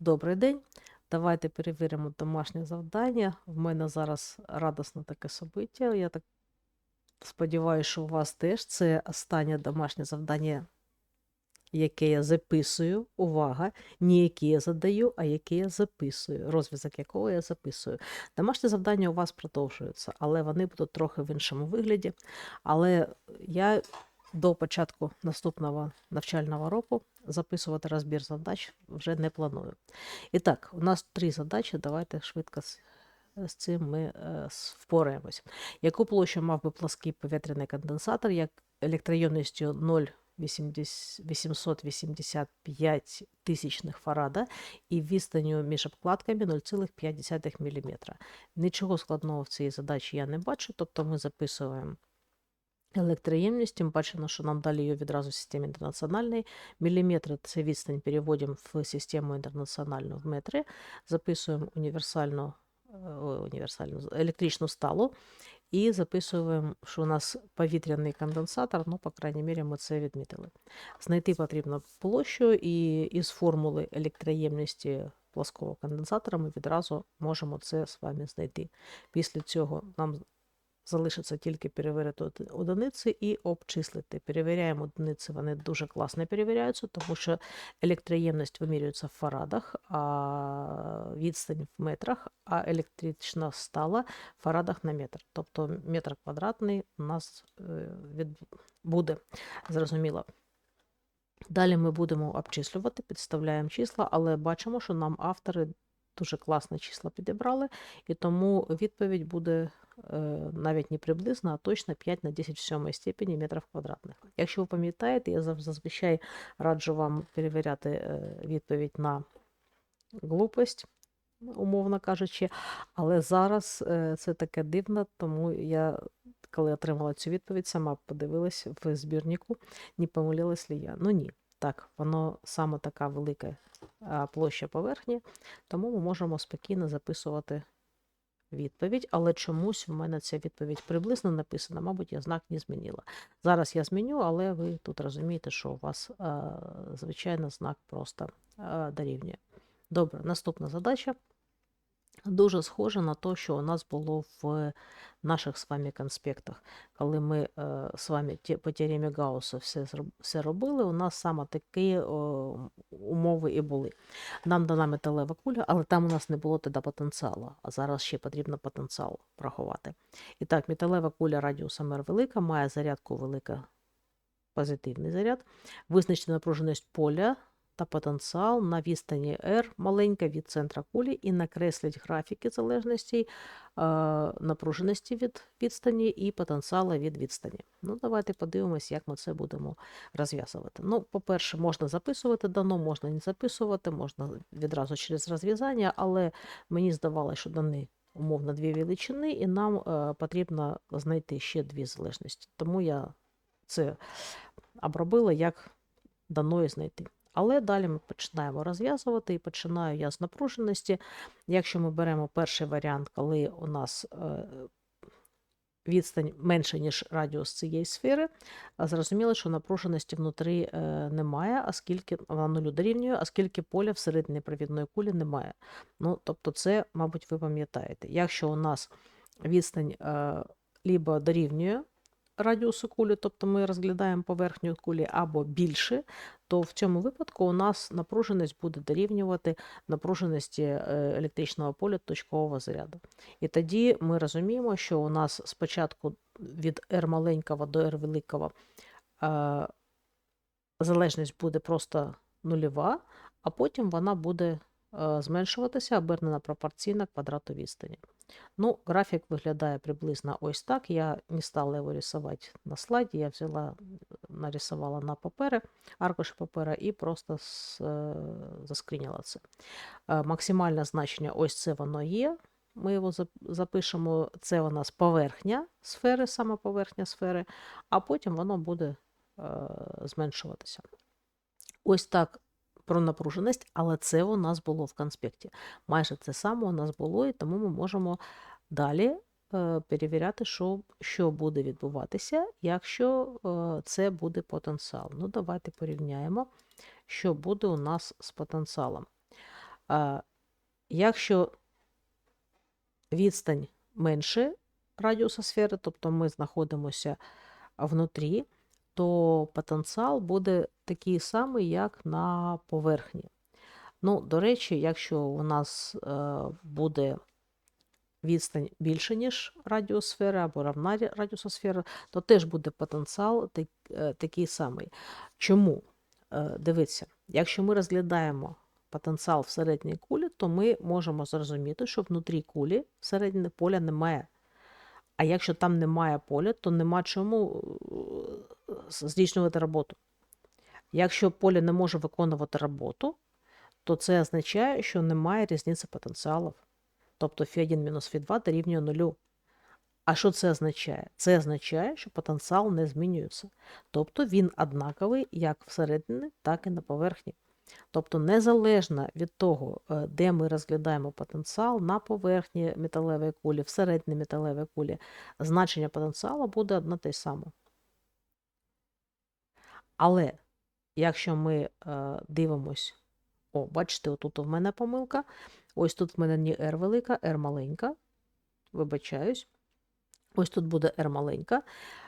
Добрий день. Давайте перевіримо домашнє завдання. В мене зараз радісне таке собиття. Я так сподіваюся, що у вас теж це останнє домашнє завдання, яке я записую. Увага! Не яке я задаю, а яке я записую. Розв'язок якого я записую. Домашнє завдання у вас продовжуються, але вони будуть трохи в іншому вигляді. Але я до початку наступного навчального року записувати розбір задач вже не планую. І так, у нас три задачі. Давайте швидко з, цим ми е, впораємось. Яку площу мав би плоский повітряний конденсатор, як електроємністю 0,885 тисячних фарада і відстанню між обкладками 0,5 мм. Нічого складного в цій задачі я не бачу, тобто ми записуємо електроємність, тим бачимо, що нам далі її відразу в системі інтернаціональної. Міліметри це відстань переводимо в систему інтернаціональну в метри, записуємо універсальну, е, універсальну електричну сталу і записуємо, що у нас повітряний конденсатор, ну, по крайній мірі, ми це відмітили. Знайти потрібно площу, і із формули електроємності плоского конденсатора ми відразу можемо це з вами знайти. Після цього нам залишиться тільки перевірити одиниці і обчислити. Перевіряємо одиниці, вони дуже класно перевіряються, тому що електроємність вимірюється в фарадах, а відстань в метрах, а електрична стала в фарадах на метр. Тобто метр квадратний у нас е, буде зрозуміло. Далі ми будемо обчислювати, підставляємо числа, але бачимо, що нам автори дуже класні числа підібрали, і тому відповідь буде е, навіть не приблизно, а точно 5 на 10 в сьомій степені метрів квадратних. Якщо ви пам'ятаєте, я зазвичай раджу вам перевіряти е, відповідь на глупость, умовно кажучи, але зараз е, це таке дивно, тому я, коли отримала цю відповідь, сама подивилась в збірнику, не помилилась ли я. Ну ні, так, воно саме така велика площа поверхні, тому ми можемо спокійно записувати відповідь, але чомусь в мене ця відповідь приблизно написана, мабуть, я знак не змінила. Зараз я зміню, але ви тут розумієте, що у вас, звичайно, знак просто дорівнює. Добре, наступна задача. Дуже схоже на те, що у нас було в наших з вами конспектах. Коли ми е, з вами по теоремі Гаусса все, все робили, у нас саме такі умови і були. Нам дана металева куля, але там у нас не було тоді потенціалу, а зараз ще потрібно потенціал врахувати. І так, металева куля радіусом R велика, має зарядку велика, позитивний заряд, визначена напруженість поля та потенціал на відстані R маленька від центра кулі і накреслить графіки залежності е, напруженості від відстані і потенціалу від відстані. Ну, давайте подивимось, як ми це будемо розв'язувати. Ну, по-перше, можна записувати дано, можна не записувати, можна відразу через розв'язання, але мені здавалося, що дані умовно дві величини, і нам е, потрібно знайти ще дві залежності. Тому я це обробила, як дано і знайти. Але далі ми починаємо розв'язувати і починаю я з напруженості. Якщо ми беремо перший варіант, коли у нас е, відстань менше, ніж радіус цієї сфери, зрозуміло, що напруженості внутрі е, немає, оскільки вона нулю дорівнює, оскільки поля всередині провідної кулі немає. Ну, тобто, це, мабуть, ви пам'ятаєте. Якщо у нас відстань е, либо дорівнює радіусу кулі, тобто ми розглядаємо поверхню кулі або більше, то в цьому випадку у нас напруженість буде дорівнювати напруженості е, електричного поля точкового заряду. І тоді ми розуміємо, що у нас спочатку від R маленького до R великого е, залежність буде просто нульова, а потім вона буде е, зменшуватися, обернена пропорційно квадрату відстані. Ну, графік виглядає приблизно ось так. Я не стала його рисувати на слайді, я взяла, нарисувала на папери, аркуш папера і просто е, заскрініла це. Е, Максимальне значення ось це воно є. Ми його запишемо, це у нас поверхня сфери, саме поверхня сфери, а потім воно буде е, зменшуватися. Ось так про напруженість, але це у нас було в конспекті. Майже це саме у нас було, і тому ми можемо далі е, перевіряти, що, що буде відбуватися, якщо е, це буде потенціал. Ну, давайте порівняємо, що буде у нас з потенціалом. А, якщо відстань менше радіуса сфери, тобто ми знаходимося внутрі, то потенціал буде такий самий, як на поверхні. Ну, до речі, якщо у нас е, буде відстань більше, ніж радіус сфери або равна сфери, то теж буде потенціал е, такий самий. Чому? Е, Дивіться, якщо ми розглядаємо потенціал в середній кулі, то ми можемо зрозуміти, що внутрі кулі всередині поля немає. А якщо там немає поля, то нема чому здійснювати роботу. Якщо поле не може виконувати роботу, то це означає, що немає різниці потенціалів. Тобто φ1 мінус φ2 дорівнює нулю. А що це означає? Це означає, що потенціал не змінюється. Тобто він однаковий як всередині, так і на поверхні. Тобто, незалежно від того, е, де ми розглядаємо потенціал на поверхні металевої кулі, всередині металевої кулі, значення потенціалу буде одне те саме. Але якщо ми е, дивимось, о, бачите, отут у мене помилка. Ось тут в мене не R велика, R маленька. Вибачаюсь. Ось тут буде R маленька,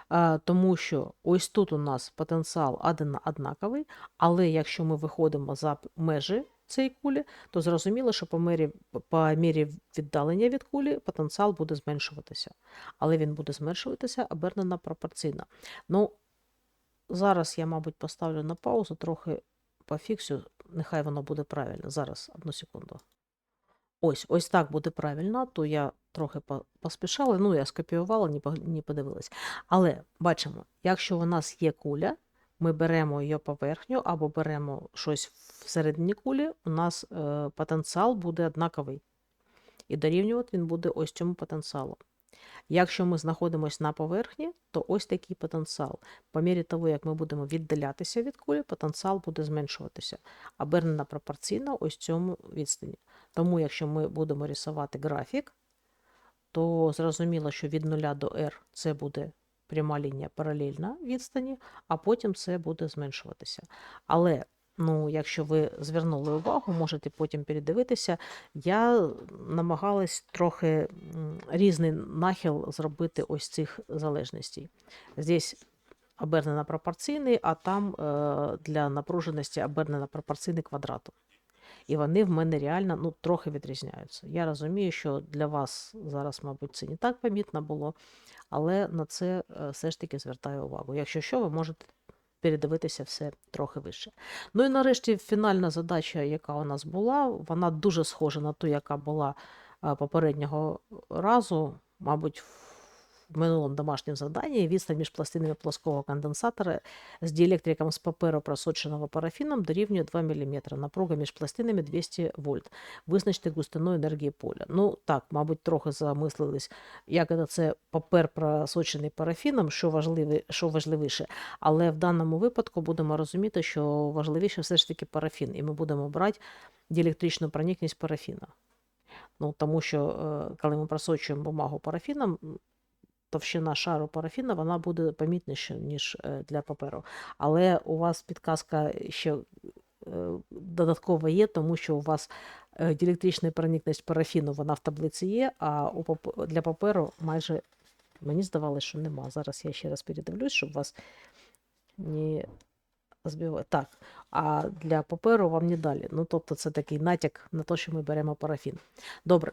а, тому що ось тут у нас потенціал однаковий, але якщо ми виходимо за межі цієї кулі, то зрозуміло, що по мірі, по мірі віддалення від кулі потенціал буде зменшуватися. Але він буде зменшуватися обернено пропорційно. Ну, зараз я, мабуть, поставлю на паузу, трохи пофіксю, нехай воно буде правильно. Зараз, одну секунду. Ось, ось так буде правильно, то я трохи поспішала, ну, я скопіювала, не, подивилась. Але бачимо, якщо у нас є куля, ми беремо її поверхню або беремо щось всередині кулі, у нас е, потенціал буде однаковий. І дорівнювати він буде ось цьому потенціалу. Якщо ми знаходимося на поверхні, то ось такий потенціал. По мірі того, як ми будемо віддалятися від кулі, потенціал буде зменшуватися, обернена пропорційно ось цьому відстані. Тому, якщо ми будемо рисувати графік, то зрозуміло, що від 0 до r це буде пряма лінія паралельна відстані, а потім це буде зменшуватися. Але ну, якщо ви звернули увагу, можете потім передивитися, я намагалась трохи різний нахил зробити ось цих залежностей. Здесь обернено пропорційний, а там е, для напруженості обернено пропорційний квадрату. І вони в мене реально ну, трохи відрізняються. Я розумію, що для вас зараз, мабуть, це не так помітно було, але на це е, все ж таки звертаю увагу. Якщо що, ви можете передивитися все трохи вище. Ну і нарешті фінальна задача, яка у нас була, вона дуже схожа на ту, яка була е, попереднього разу, мабуть, в минулому домашньому завданні відстань між пластинами плоского конденсатора з діелектриком з паперу, просоченого парафіном, дорівнює 2 мм. Напруга між пластинами 200 вольт. Визначте густину енергії поля. Ну так, мабуть, трохи замислились, як це- папер просочений парафіном, що, що важливіше. Але в даному випадку будемо розуміти, що важливіше все ж таки парафін, і ми будемо брати діелектричну проникність парафіна. Ну, тому що е, коли ми просочуємо бумагу парафіном, товщина шару парафіна вона буде помітніша, ніж е, для паперу. Але у вас підказка ще е, додаткова є, тому що у вас е, діелектрична проникність парафіну вона в таблиці є, а для паперу майже мені здавалося, що нема. Зараз я ще раз передивлюсь, щоб вас не збивати. Так, а для паперу вам не далі. Ну, тобто, це такий натяк на те, що ми беремо парафін. Добре.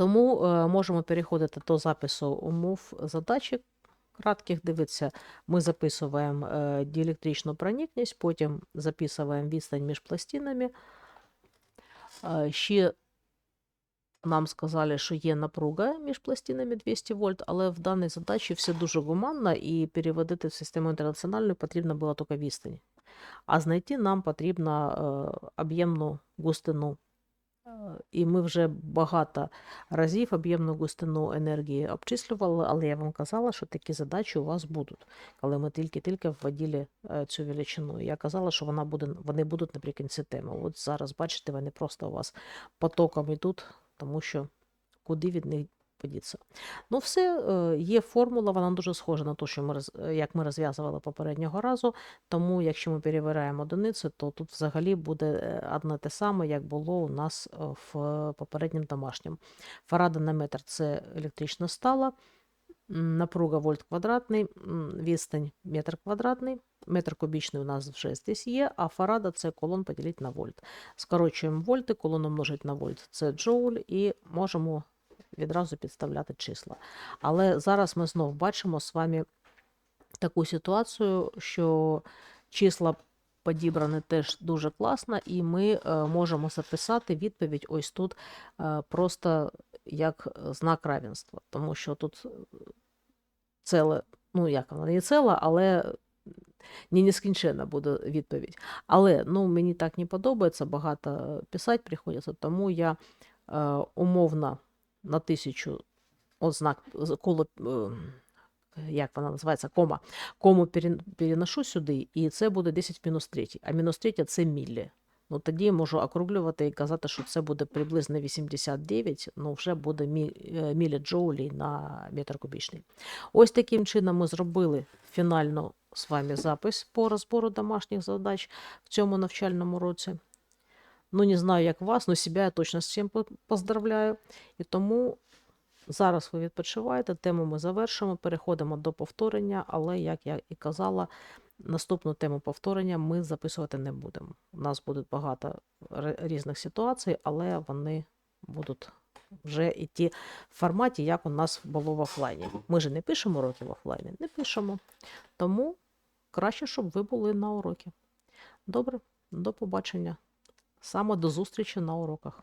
Тому е, можемо переходити до запису умов задачі кратких. Дивіться, ми записуємо е, діелектричну проникність, потім записуємо відстань між пластинами. Е, ще нам сказали, що є напруга між пластинами 200 вольт, але в даній задачі все дуже гуманно, і переводити в систему інтернаціональну потрібно було тільки відстань. А знайти нам потрібно об'ємну густину. Е, І ми вже багато разів об'ємну густину енергії обчислювали, але я вам казала, що такі задачі у вас будуть, коли ми тільки-тільки вводили е, цю величину. Я казала, що вона буде, вони будуть наприкінці теми. От зараз, бачите, вони просто у вас потоком ідуть, тому що куди від них подіться. Ну, все, е, є формула, вона дуже схожа на ту, що ми е, як ми розв'язували попереднього разу. Тому, якщо ми перевіряємо одиниці, то тут взагалі буде е, одне те саме, як було у нас в попередньому домашньому. Фарада на метр це електрична стала, напруга вольт квадратний, відстань метр квадратний, метр кубічний у нас вже здесь є, а фарада це колон поділити на вольт. Скорочуємо вольти, колон умножить на вольт це джоуль, і можемо відразу підставляти числа. Але зараз ми знов бачимо з вами таку ситуацію, що числа подібрані теж дуже класно, і ми е, можемо записати відповідь ось тут е, просто як знак равенства, тому що тут е, целе, ну як вона не ціла, але не нескінченна буде відповідь. Але ну, мені так не подобається, багато писати приходиться, тому я е, умовно на тисячу от знак з- коло, е, як вона називається, кома, кому переношу сюди, і це буде 10 мінус 3. А мінус 3 це міллі. Ну, тоді я можу округлювати і казати, що це буде приблизно 89, ну вже буде е, мілі джоулі на метр кубічний. Ось таким чином ми зробили фінально з вами запис по розбору домашніх задач в цьому навчальному році. Ну, не знаю, як вас, але себе я точно з цим поздравляю. І тому зараз ви відпочиваєте, тему ми завершимо, переходимо до повторення, але, як я і казала, наступну тему повторення ми записувати не будемо. У нас буде багато різних ситуацій, але вони будуть вже йти в форматі, як у нас було в офлайні. Ми ж не пишемо уроки в офлайні, не пишемо. Тому краще, щоб ви були на уроки. Добре, до побачення. Саме до зустрічі на уроках.